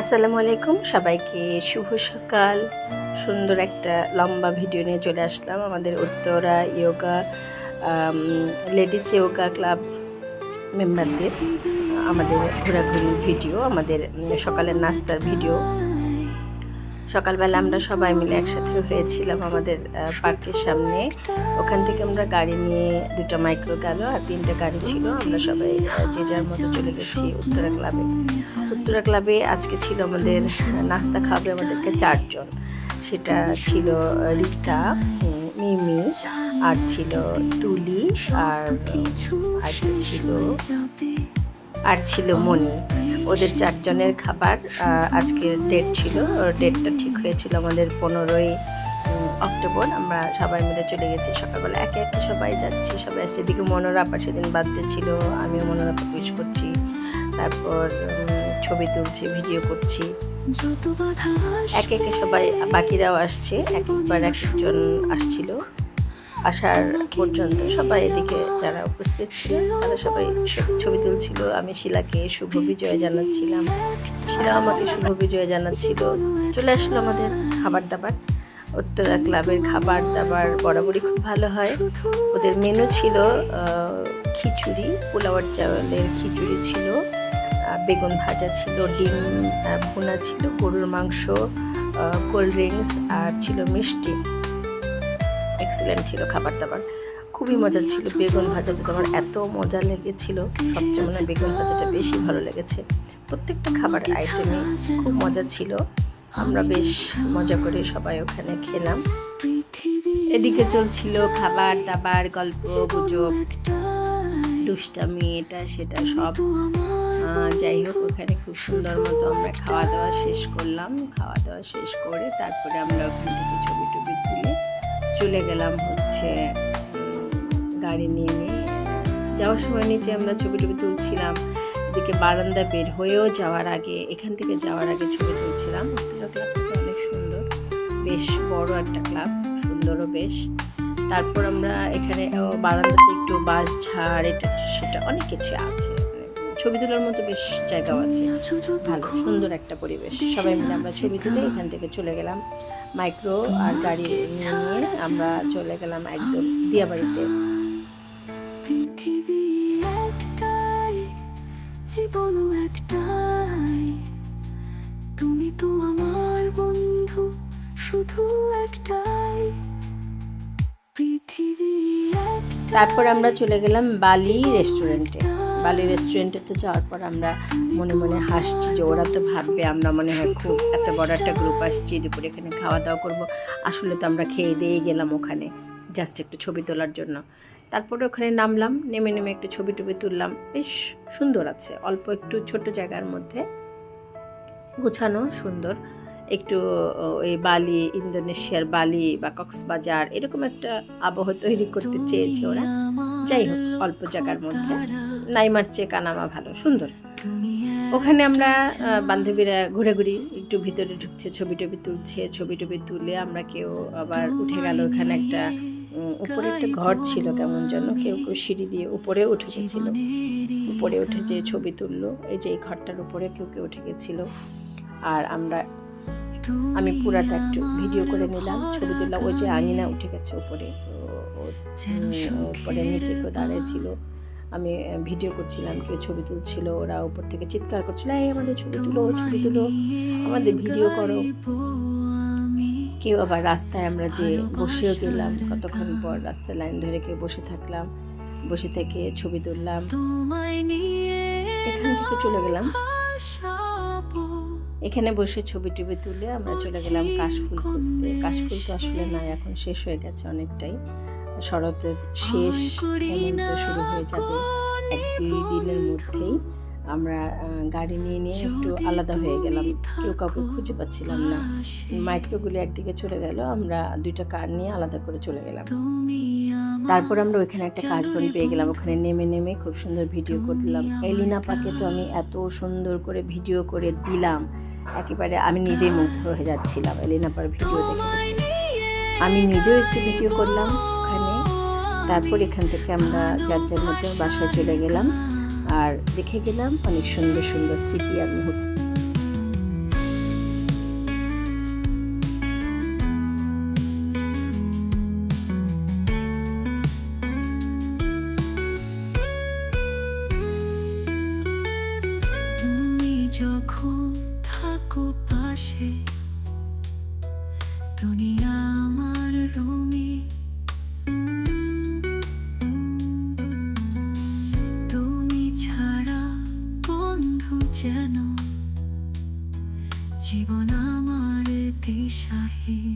আসসালামু আলাইকুম, সবাইকে শুভ সকাল। সুন্দর একটা লম্বা ভিডিও নিয়ে চলে আসলাম আমাদের Uttara yoga ladies yoga club মেম্বারদের, আমাদের ঘোরাঘুরি ভিডিও, আমাদের সকালের নাস্তার ভিডিও। সকালবেলা আমরা সবাই মিলে একসাথে হয়েছিলাম আমাদের পার্কের সামনে। ওখান থেকে আমরা গাড়ি নিয়ে, দুটো মাইক্রো গেল আর তিনটা গাড়ি ছিল। আমরা সবাই যে যার মতো চলে গেছি উত্তরা ক্লাবে। উত্তরা ক্লাবে আজকে ছিল আমাদের নাস্তা খাবে আমাদেরকে চারজন। সেটা ছিল রিতা, মিমি, আর ছিল তুলি, আর ছিল আর ছিল মণি ওদের চারজনের খাবার আজকের ডেট ছিল। ডেটটা ঠিক হয়েছিল আমাদের পনেরোই অক্টোবর। আমরা সবাই মিলে চলে গেছি সকালবেলা। একে একে সবাই যাচ্ছি সবাই আসছে। এদিকে মনোরাপা সেদিন বার্থডে ছিল আমিও মনোরাপা উইশ করছি। তারপর ছবি তুলছি ভিডিও করছি। একে একে সবাই বাকিরাও আসছে। এক একবার এক একজন আসছিল। আসার পর্যন্ত সবাই এদিকে যারা উপস্থিত ছিল তারা সবাই ছবি তুলছিল। আমি শিলাকে শুভ বিজয় জানাচ্ছিলাম। শিলা আমাকে শুভ বিজয় জানাচ্ছিল। চলে আসলো আমাদের খাবার দাবার। উত্তরা ক্লাবের খাবার দাবার বরাবরই খুব ভালো হয়। ওদের মেনু ছিল খিচুড়ি পোলাওয়ার চাউলের খিচুড়ি ছিল বেগুন ভাজা ছিল ডিম ভুনা ছিল গরুর মাংস কোল্ড ড্রিঙ্কস আর ছিল মিষ্টি। এক্সিলেন্ট ছিল খাবার দাবার খুবই মজা ছিল, বেগুন ভাজাটা আমার এত মজা লেগেছিল, সবচেয়ে মানে বেগুন ভাজাটা বেশি ভালো লেগেছে। প্রত্যেকটা খাবার আইটেমে খুব মজা ছিল, আমরা বেশ মজা করে সবাই ওখানে খেলাম। এদিকে চলছিল খাবার দাবার গল্প, গুজব, দুষ্টামি, এটা সেটা সব। যাই হোক, ওখানে খুব সুন্দর মতো আমরা খাওয়া দাওয়া শেষ করলাম খাওয়া দাওয়া শেষ করে তারপরে আমরা ওখান থেকে চলে গেলাম হচ্ছে, গাড়ি নিয়ে নিয়ে। যাওয়ার সময় নিচে আমরা ছবি টবি তুলছিলাম, এদিকে বারান্দা বের হয়েও যাওয়ার আগে, এখান থেকে যাওয়ার আগে ছবি তুলছিলাম। উত্তরা ক্লাবটা অনেক সুন্দর, বেশ বড় একটা ক্লাব সুন্দরও বেশ। তারপর আমরা এখানে বারান্দাতে একটু বাস ঝাড় এটা সেটা অনেক কিছু আছে। ছবি তোলার মতো বেশ জায়গাও আছে। ভালো সুন্দর একটা পরিবেশ। সবাই মিলে আমরা ছবি তুলে এখান থেকে চলে গেলাম। মাইক্রো আর গাড়ি নিয়ে আমরা চলে গেলাম একদম দিয়াবাড়িতে। পৃথিবী একটাই জীবন একটাই। তুমি তো আমার বন্ধু শুধু একটাই। পৃথিবী তারপর আমরা চলে গেলাম বালি রেস্টুরেন্টে বালি রেস্টুরেন্টে তো যাওয়ার পর আমরা মনে মনে হাসছি যে ওরা তো ভাববে, আমরা মনে হয় খুব এত বড় একটা গ্রুপ আসছি, দুপুরে এখানে খাওয়া দাওয়া করব। আসলে তো আমরা খেয়ে দিয়েই গেলাম ওখানে জাস্ট একটু ছবি তোলার জন্য। তারপরে ওখানে নামলাম, নেমে নেমে একটু ছবি টবি তুললাম, বেশ সুন্দর আছে, অল্প একটু ছোট জায়গার মধ্যে। গোছানো সুন্দর, একটু ওই বালি, ইন্দোনেশিয়ার বালি বা কক্সবাজার, এরকম একটা আবহ তৈরি করতে চেয়েছে ওরা। যাই হোক, অল্প জায়গার মধ্যে। নাইমার চেয়ে কানামা ভালো, সুন্দর। ওখানে আমরা বান্ধবীরা ঘুরে ঘুরি একটু ভিতরে ঢুকছে, ছবি টবি তুলছে, ছবি টবি তুলে আমরা কেউ আবার উঠে গেল ওখানে একটা উপরে একটা ঘর ছিল কেমন যেন, কেউ কেউ সিঁড়ি দিয়ে উপরে উঠে গেছিল। উপরে উঠে যে ছবি তুললো, এই যে এই ঘরটার উপরে কেউ কেউ উঠে গেছিল। আর আমরা, আমি পুরাটা একটু ভিডিও করে নিলাম, ছবি তুললাম, ওই যে আঙিনা উঠে গেছে উপরে উপরে নিচে কেউ দাঁড়িয়ে ছিল। আমি ভিডিও করছিলাম কেউ ছবি তুলছিল ওরা উপর থেকে চিৎকার করছিল এই আমাদের ছবি তুলো ছবি তুলো আমাদের ভিডিও করো। কেউ আবার রাস্তায় আমরা যে বসেও গেলাম কতক্ষণ পর রাস্তায় লাইন ধরে কেউ বসে থাকলাম বসে থেকে ছবি তুললাম। এখান থেকে চলে গেলাম। এখানে বসে ছবি টবি তুলে আমরা চলে গেলাম কাশফুল খুঁজতে। কাশফুল তো আসলে নাই এখন শেষ হয়ে গেছে অনেকটাই। শরতের শেষ হেমন্ত শুরু হয়ে যাবে। এক দুই দিনের মধ্যেই আমরা গাড়ি নিয়ে নিয়ে একটু আলাদা হয়ে গেলাম। কেউ কাউকে খুঁজে পাচ্ছিলাম না। মাইক্রোগুলি একদিকে চলে গেল আমরা দুইটা কার নিয়ে আলাদা করে চলে গেলাম। তারপর আমরা ওইখানে একটা কাজ বন পেয়ে গেলাম। ওখানে নেমে নেমে খুব সুন্দর ভিডিও করলাম। এলিনা পাকে তো আমি এত সুন্দর করে ভিডিও করে দিলাম। একেবারে আমি নিজেই মুগ্ধ হয়ে যাচ্ছিলাম। এলিনাপার ভিডিও দেখে। আমি নিজেও একটু ভিডিও করলাম। তারপর এখান থেকে আমরা যার যার মধ্যে বাসায় চলে গেলাম। আর দেখে গেলাম অনেক সুন্দর সুন্দর স্মৃতি আর মুহূর্ত। যখন থাকো পাশে, দুনিয়া 下一